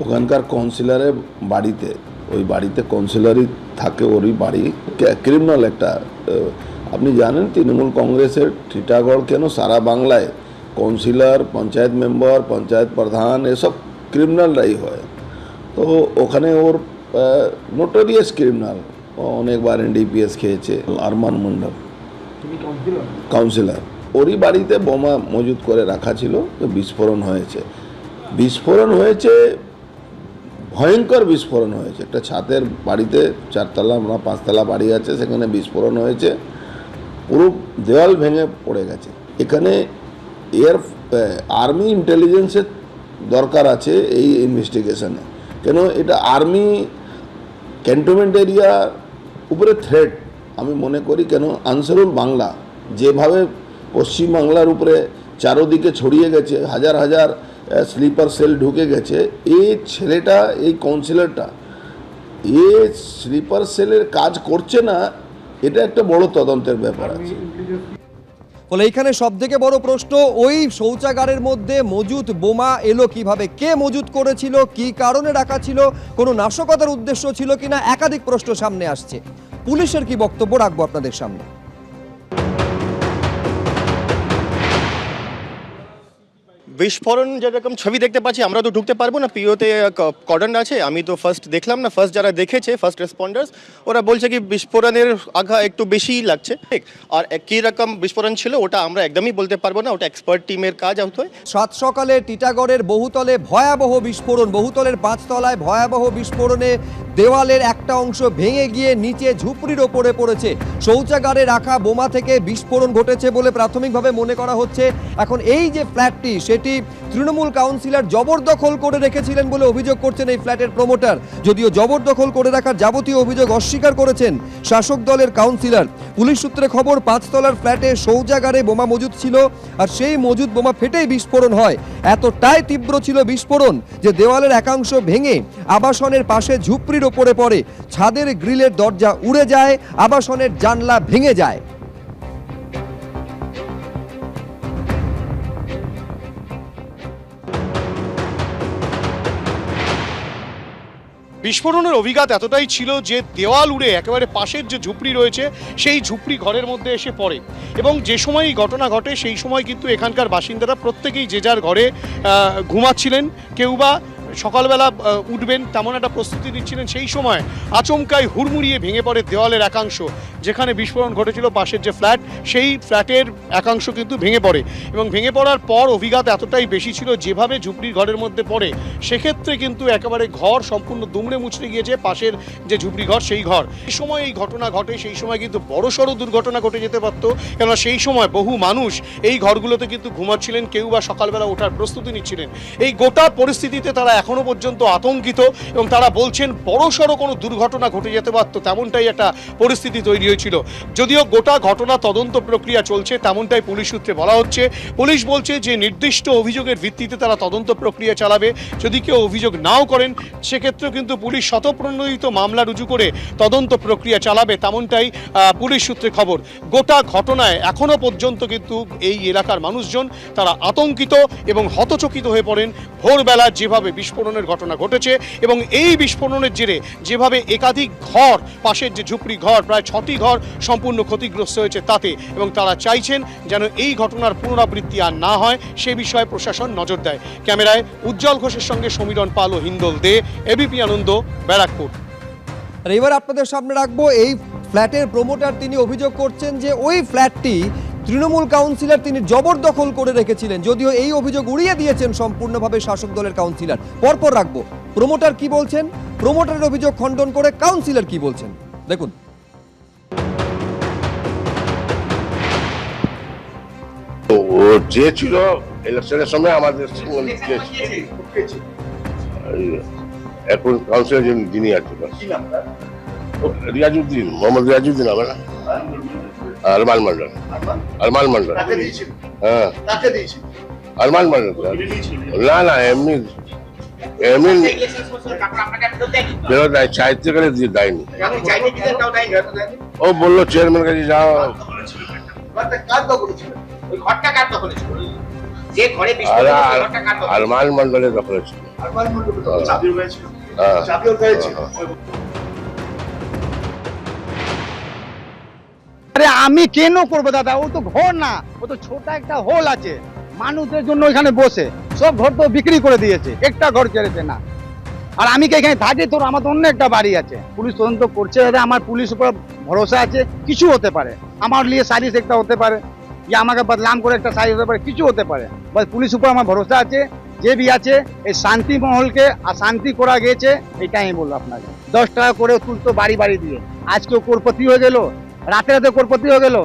ওখানকার কাউন্সিলরের বাড়িতে ওই বাড়িতে কাউন্সিলরই থাকে ওরই বাড়ি। ক্রিমিনাল একটা আপনি জানেন তৃণমূল কংগ্রেসের টিটাগড় কেন সারা বাংলায় কাউন্সিলর পঞ্চায়েত মেম্বার পঞ্চায়েত প্রধান এসব ক্রিমিনালরাই হয়। তো ওখানে ওর নোটোরিয়াস ক্রিমিনাল অনেকবার এনডিপিএস খেয়েছে আরমান মন্ডল কাউন্সিলর ওরই বাড়িতে বোমা মজুত করে রাখা ছিল তো বিস্ফোরণ হয়েছে। বিস্ফোরণ হয়েছে ভয়ঙ্কর বিস্ফোরণ হয়েছে। একটা ছাদের বাড়িতে চারতলা বা পাঁচতলা বাড়ি আছে, সেখানে বিস্ফোরণ হয়েছে। পুরো দেওয়াল ভেঙে পড়ে গেছে। এখানে এয়ার আর্মি ইন্টেলিজেন্সের দরকার আছে এই ইনভেস্টিগেশনে। কেন এটা আর্মি ক্যান্টনমেন্ট এরিয়া উপরে থ্রেট আমি মনে করি কেন আনসারুল বাংলা যেভাবে পশ্চিম বাংলার উপরে চারোদিকে ছড়িয়ে গেছে, হাজার হাজার স্লিপার সেল ঢুকে গেছে। এই ছেলেটা এই কাউন্সিলরটা এ স্লিপার সেলের কাজ করছে না এটা একটা বড় তদন্তের ব্যাপার আছে। ফলে এইখানে সব থেকে বড় প্রশ্ন ওই শৌচাগারের মধ্যে মজুত বোমা এলো কীভাবে? কে মজুত করেছিল? কি কারণে রাখা ছিল? কোনো নাশকতার উদ্দেশ্য ছিল কিনা? একাধিক প্রশ্ন সামনে আসছে। পুলিশের কি বক্তব্য রাখব আপনাদের সামনে? বিস্ফোরণ যেরকম ছবি দেখতে পাচ্ছি, আমরা তো ঢুকতে পারব না। পিওতে কর্ডন আছে, আমি তো ফার্স্ট দেখলাম না। ফার্স্ট যারা দেখেছে ফার্স্ট রেসপন্ডার্স ওরা বলছে কি বিস্ফোরণের আঘা একটু বেশিই লাগছে। ঠিক, আর কী রকম বিস্ফোরণ ছিল, ওটা আমরা একদমই বলতে পারব না, ওটা এক্সপার্ট টিমের কাজ হতো সাত সকালে টিটাগড়ের বহুতলে ভয়াবহ বিস্ফোরণ, বহুতলের পাঁচতলায় ভয়াবহ বিস্ফোরণে দেওয়ালের একটা অংশ ভেঙে গিয়ে নিচে ঝুপড়ির ওপরে পড়েছে। শৌচাগারে রাখা বোমা থেকে বিস্ফোরণ ঘটেছে বলে প্রাথমিকভাবে মনে করা হচ্ছে। এখন এই যে ফ্ল্যাটটি সেটি তৃণমূল কাউন্সিলর জবরদখল করে রেখেছিলেন বলে অভিযোগ করছেন এই ফ্ল্যাটের প্রমোটার। যদিও জবরদখল করে রাখার যাবতীয় অভিযোগ অস্বীকার করেছেন শাসক দলের কাউন্সিলর। পুলিশ সূত্রে খবর, পাঁচতলার ফ্ল্যাটে শৌচাগারে বোমা মজুদ ছিল আর সেই মজুদ বোমা ফেটেই বিস্ফোরণ হয়। এতটাই তীব্র ছিল বিস্ফোরণ যে দেওয়ালের একাংশ ভেঙে আবাসনের পাশে ঝুপড়ির ওপরে পড়ে। ছাদের গ্রিলের দরজা উড়ে যায়, আবাসনের জানলা ভেঙে যায়। বিস্ফোরণের অভিজ্ঞতা এতটাই ছিল যে দেওয়াল উড়ে একেবারে পাশের যে ঝুপড়ি রয়েছে, সেই ঝুপড়ি ঘরের মধ্যে এসে পড়ে। এবং যে সময় এই ঘটনা ঘটে, সেই সময় কিন্তু এখানকার বাসিন্দারা প্রত্যেকেই যে যার ঘরে ঘুমাচ্ছিলেন, কেউ বা সকালবেলা উঠবেন, তেমন একটা প্রস্তুতি নিচ্ছিলেন সেই সময় আচমকাই হুড়মুড়িয়ে ভেঙে পড়ে দেওয়ালের একাংশ, যেখানে বিস্ফোরণ ঘটেছিল পাশের যে ফ্ল্যাট, সেই ফ্ল্যাটের একাংশ কিন্তু ভেঙে পড়ে এবং ভেঙে পড়ার পর অভিঘাত এতটাই বেশি ছিল যেভাবে ঝুপড়ির ঘরের মধ্যে পড়ে, সেক্ষেত্রে কিন্তু একেবারে ঘর সম্পূর্ণ দুমড়ে মুচড়ে গিয়েছে পাশের যে ঝুপড়ি ঘর, সেই ঘর। এই সময় এই ঘটনা ঘটে, সেই সময় কিন্তু বড়সড় দুর্ঘটনা ঘটে যেতে পারতো, কেননা সেই সময় বহু মানুষ এই ঘরগুলোতে কিন্তু ঘুমাচ্ছিলেন, কেউ বা সকালবেলা ওঠার প্রস্তুতি নিচ্ছিলেন। এই গোটা পরিস্থিতিতে তারা এখনও পর্যন্ত আতঙ্কিত এবং তারা বলছেন বড়সড় কোনো দুর্ঘটনা ঘটে যেতে পারতো, তেমনটাই একটা পরিস্থিতি তৈরি হয়েছিল। যদিও গোটা ঘটনা তদন্ত প্রক্রিয়া চলছে, তেমনটাই পুলিশ সূত্রে বলা হচ্ছে। পুলিশ বলছে যে নির্দিষ্ট অভিযোগের ভিত্তিতে তারা তদন্ত প্রক্রিয়া চালাবে। যদি কেউ অভিযোগ নাও করেন, সেক্ষেত্রেও কিন্তু পুলিশ শতপ্রণোদিত মামলা রুজু করে তদন্ত প্রক্রিয়া চালাবে, তেমনটাই পুলিশ সূত্রে খবর। গোটা ঘটনায় এখনও পর্যন্ত কিন্তু এই এলাকার মানুষজন তারা আতঙ্কিত এবং হতচকিত হয়ে পড়েন। ভোরবেলা যেভাবে বিস্ফোরণের ঘটনা ঘটেছে এবং এই বিস্ফোরণের জেরে যেভাবে একাধিক ঘর, পাশের যে ঝুপড়ি ঘর, প্রায় ছটি ঘর সম্পূর্ণ ক্ষতিগ্রস্ত হয়েছে তাতে এবং তারা চাইছেন যেন এই ঘটনার পুনরাবৃত্তি আর না হয়, সে বিষয়ে প্রশাসন নজর দেয়। ক্যামেরায় উজ্জ্বল ঘোষের সঙ্গে সমীরণ পাল ও হিন্দল দে, এবিপি আনন্দ, ব্যারাকপুর। আর এবার আপনাদের সামনে রাখব, এই ফ্ল্যাটের প্রমোটার তিনি অভিযোগ করছেন যে ওই ফ্ল্যাটটি তৃণমূল কাউন্সিলর তিনি জবরদখল করে রেখেছিলেন। যদিও এই অভিযোগ উড়িয়ে দিয়েছেন সম্পূর্ণভাবে শাসক দলের কাউন্সিলর। পরপর রাখব। প্রমোটার কি বলছেন? প্রমোটারের অভিযোগ খণ্ডন করে কাউন্সিলর কি বলছেন? দেখুন। ইলেকশনের সময় আমাদের এখন কাউন্সিলর যিনি- যিনি আছেন। রিয়াজুদ্দিন মোহাম্মদ রিয়াজুদ্দিন আমার। আরমান মন্ডল। আরমান? মন্ডল। হ্যাঁ। আরমান মন্ডল। না না এমনি এমনি ফেরত দেয় চাইতে গেলে দিয়ে দেয়নি ও বলল চেয়ারম্যান কাছে যাও? আরমান মন্ডলের দখলে ছিল। ছিল। হ্যাঁ। আরে আমি কেন করব দাদা? ও তো ঘর না। ও তো ছোট একটা হোল আছে। মানুষের জন্য ওইখানে বসে। সব ঘর তো বিক্রি করে দিয়েছে। একটা ঘর ছেড়েছে না। আর আমি কি এখানে থাকি? তোর আমার তো অন্য একটা বাড়ি আছে। পুলিশ তদন্ত করছে দাদা। আমার পুলিশ উপর ভরসা আছে। কিছু হতে পারে। আমার নিয়ে সারিস একটা হতে পারে। যে আমাকে বদলাম করে একটা সারিস হতে পারে, কিছু হতে পারে। বাস পুলিশ উপর আমার ভরসা আছে। যে বি আছে, এই শান্তি মহলকে শান্তি করা গেছে, এটাই আমি আপনাকে। দশ টাকা করে তুলতো বাড়ি বাড়ি দিয়ে। আজকে কোরপতি হয়ে গেল। রাতে রাতে কোরপতি হয়ে গেল।